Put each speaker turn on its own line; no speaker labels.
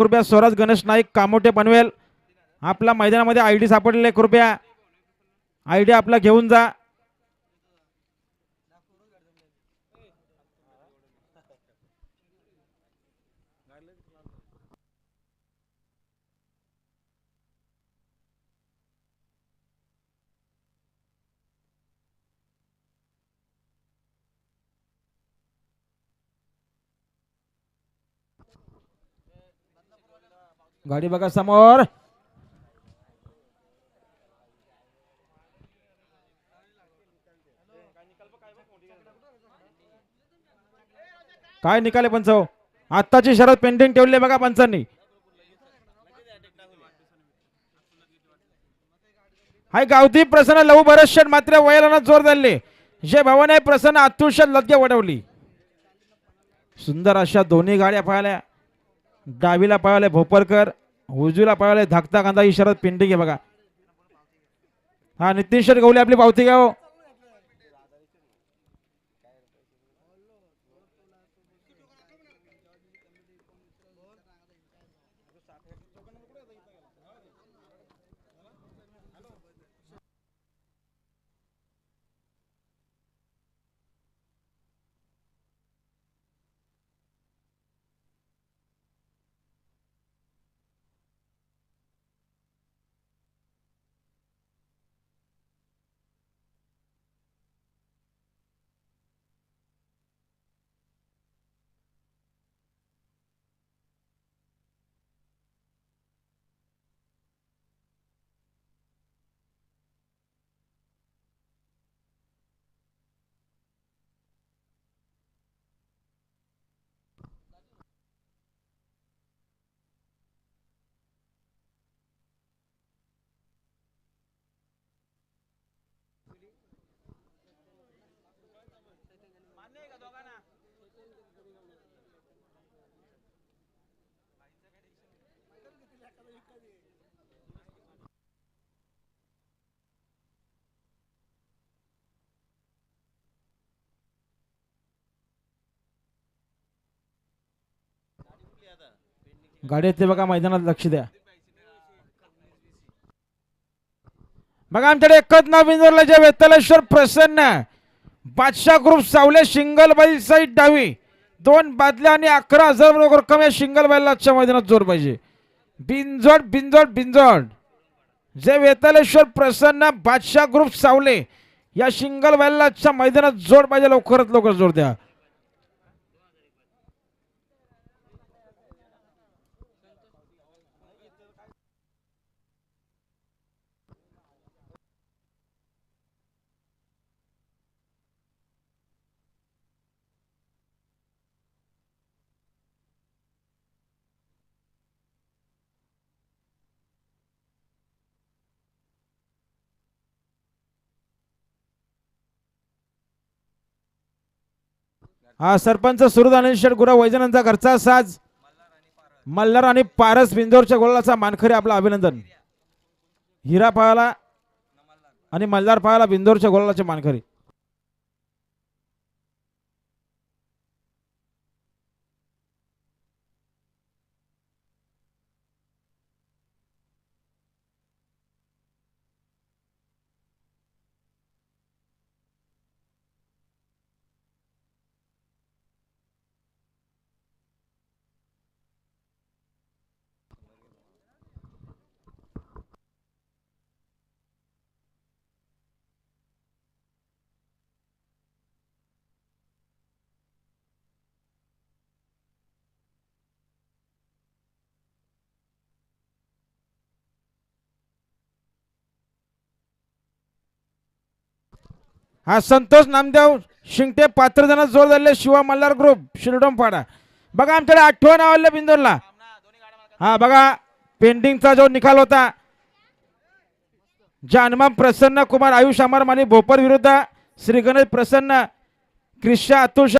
कृपया स्वराज गणेश नाईक कामोटे पनवेल आपला मैदानामध्ये आय डी सापडलेले कृपया. आय डी आपला घेऊन जा. गाडी बघा समोर. काय निकाले पंच आत्ताची शरद पेंटिंग ठेवली बघा पंचांनी. हाय गावती प्रसन्न लहू बरेचशे मात्र वयलांना जोर धरले. जे भवन आहे प्रसन्न अतुष लद्गे वडवली. सुंदर अशा दोन्ही गाड्या पाहिल्या. डावीला पाहिलं भोपरकर उजवीला पाहिलं धाकता कांदा इशारत पिंड घे बघा. हा नितीन शेठ गवली आपली पावती घ्या हो. गाडी येते बघा मैदानात लक्ष द्या. बघा आमच्याकडे एकच नाव बिंदवलं जे वेतलेश्वर प्रसन्न. बादशाह ग्रुप सावले सिंगल बैल साईड डावी. दोन बादल्या आणि अकरा हजार रुपये रक्कम या सिंगल बैलला आजच्या मैदानात जोर पाहिजे. बिंजोड बिंजोड बिंजोड जे वेतालेश्वर प्रसन्न बादशाह ग्रुप सावले. या सिंगल बैलला मैदानात जोड पाहिजे लवकरात लवकर जोड द्या. हा सरपंच सुरदानेश्वर गुरा वैजनांचा घरचा साज. मल्हार आणि पारस बिंदोरच्या गोलाचा मानखरे आपलं अभिनंदन. हिरा पायाला आणि मल्हार पायाला बिंदोरच्या गोलाचे मानखरी. हा संतोष नामदेव शिंगटे पात्र जण जोर झाले शिवा मल्हार ग्रुप शिरडोम पाडा बघा आमच्याकडे आठवण आवडलं बिंदोरला. हा बघा पेंडिंगचा जो निकाल होता जानमाम प्रसन्न कुमार आयुष अमर माने भोपर विरुद्ध श्री गणेश प्रसन्न क्रिशा अतुल